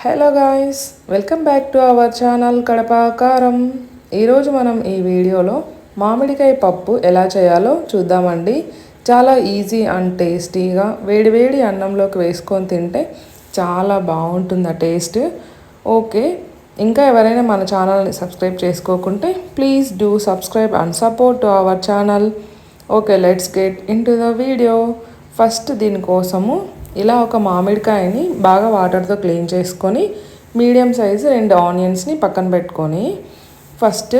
Hello guys welcome back to our channel Kadapakaram. ఈరోజు మనం ఈ వీడియోలో మామిడికాయ పప్పు ఎలా చేయాలో చూద్దామండి. చాలా ఈజీ అండ్ టేస్టీగా వేడివేడి అన్నంలోకి వేసుకొని తింటే చాలా బాగుంటుంది ఆ టేస్ట్. ఓకే ఇంకా ఎవరైనా మన ఛానల్ని subscribe చేసుకోకుంటే please do subscribe and support to our channel. Okay let's get into the video. First దీనికోసము ఇలా ఒక మామిడికాయని బాగా వాటర్తో క్లీన్ చేసుకొని మీడియం సైజు రెండు ఆనియన్స్ని పక్కన పెట్టుకొని ఫస్ట్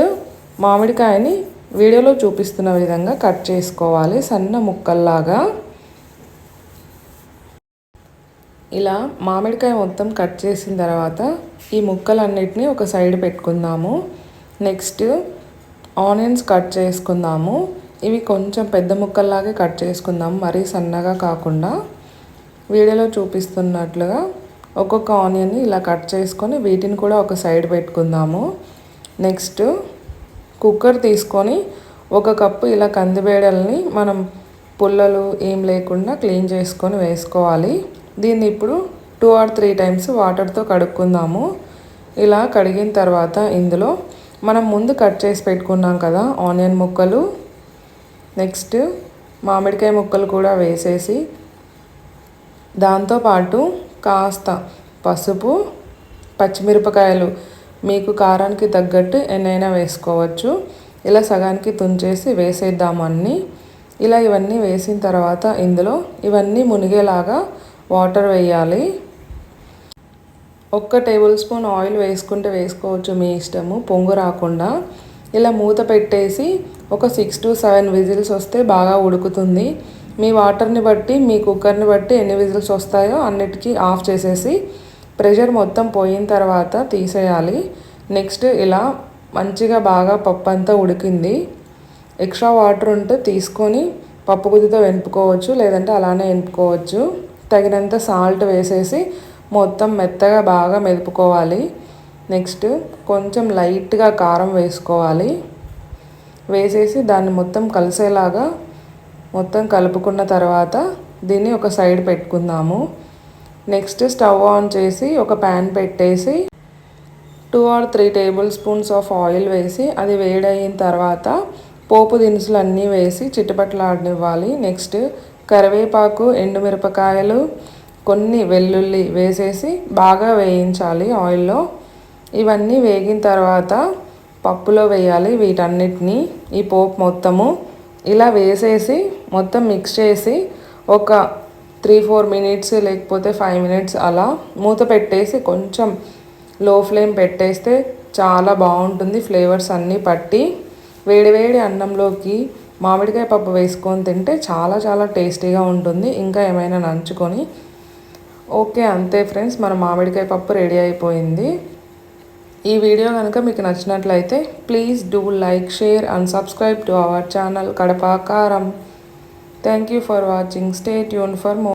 మామిడికాయని వీడియోలో చూపిస్తున్న విధంగా కట్ చేసుకోవాలి సన్న ముక్కల్లాగా. ఇలా మామిడికాయ మొత్తం కట్ చేసిన తర్వాత ఈ ముక్కలన్నిటిని ఒక సైడ్ పెట్టుకుందాము. నెక్స్ట్ ఆనియన్స్ కట్ చేసుకుందాము. ఇవి కొంచెం పెద్ద ముక్కల్లాగే కట్ చేసుకుందాము మరీ సన్నగా కాకుండా. వీడియోలో చూపిస్తున్నట్లుగా ఒక్కొక్క ఆనియన్ని ఇలా కట్ చేసుకొని వీటిని కూడా ఒక సైడ్ పెట్టుకుందాము. నెక్స్ట్ కుక్కర్ తీసుకొని ఒక కప్పు ఇలా కందిబేడల్ని మనం పుల్లలు ఏం లేకుండా క్లీన్ చేసుకొని వేసుకోవాలి. దీన్ని ఇప్పుడు టూ ఆర్ త్రీ టైమ్స్ వాటర్తో కడుక్కుందాము. ఇలా కడిగిన తర్వాత ఇందులో మనం ముందు కట్ చేసి పెట్టుకున్నాం కదా ఆనియన్ ముక్కలు. నెక్స్ట్ మామిడికాయ ముక్కలు కూడా వేసేసి దాంతోపాటు కాస్త పసుపు పచ్చిమిరపకాయలు మీకు కారానికి తగ్గట్టు ఎన్నైనా వేసుకోవచ్చు. ఇలా సగానికి తుంచేసి వేసేద్దాము అన్నీ ఇలా ఇవన్నీ వేసిన తర్వాత ఇందులో ఇవన్నీ మునిగేలాగా వాటర్ వేయాలి. ఒక్క టేబుల్ స్పూన్ ఆయిల్ వేసుకుంటే వేసుకోవచ్చు మీ ఇష్టము పొంగు రాకుండా. ఇలా మూత పెట్టేసి ఒక సిక్స్ టు సెవెన్ విజిల్స్ వస్తే బాగా ఉడుకుతుంది. మీ వాటర్ని బట్టి మీ కుక్కర్ని బట్టి ఎన్ని విజిల్స్ వస్తాయో అన్నిటికీ ఆఫ్ చేసేసి ప్రెషర్ మొత్తం పోయిన తర్వాత తీసేయాలి. నెక్స్ట్ ఇలా మంచిగా బాగా పప్పు అంతా ఉడికింది. ఎక్స్ట్రా వాటర్ ఉంటే తీసుకొని పప్పు గుద్దితో వెనుపుకోవచ్చు లేదంటే అలానే వెనుపుకోవచ్చు తగినంత సాల్ట్ వేసేసి మొత్తం మెత్తగా బాగా మెదుపుకోవాలి. నెక్స్ట్ కొంచెం లైట్గా కారం వేసుకోవాలి. వేసేసి దాన్ని మొత్తం కలిసేలాగా మొత్తం కలుపుకున్న తర్వాత దీన్ని ఒక సైడ్ పెట్టుకుందాము. నెక్స్ట్ స్టవ్ ఆన్ చేసి ఒక ప్యాన్ పెట్టేసి two or three tablespoons of oil వేసి అది వేడయిన తర్వాత పోపు దినుసులు అన్నీ వేసి చిట్టుపట్లాడనివ్వాలి నెక్స్ట్ కరివేపాకు ఎండుమిరపకాయలు కొన్ని వెల్లుల్లి వేసేసి బాగా వేయించాలి ఆయిల్లో. ఇవన్నీ వేగిన తర్వాత పప్పులో వేయాలి వీటన్నిటిని ఈ పోపు మొత్తము. ఇలా వేసేసి మొత్తం మిక్స్ చేసి ఒక త్రీ ఫోర్ మినిట్స్ లేకపోతే ఫైవ్ మినిట్స్ అలా మూత పెట్టేసి కొంచెం లో ఫ్లేమ్ పెట్టేస్తే చాలా బాగుంటుంది. ఫ్లేవర్స్ అన్నీ పట్టి వేడివేడి అన్నంలోకి మామిడికాయ పప్పు వేసుకొని తింటే చాలా చాలా టేస్టీగా ఉంటుంది. ఇంకా ఏమైనా నంచుకొని ఓకే అంతే ఫ్రెండ్స్ మన మామిడికాయ పప్పు రెడీ అయిపోయింది. ఈ వీడియో కనుక మీకు నచ్చినట్లయితే please do like share and subscribe to our channel Kadapakaram. Thank you for watching. Stay tuned for more.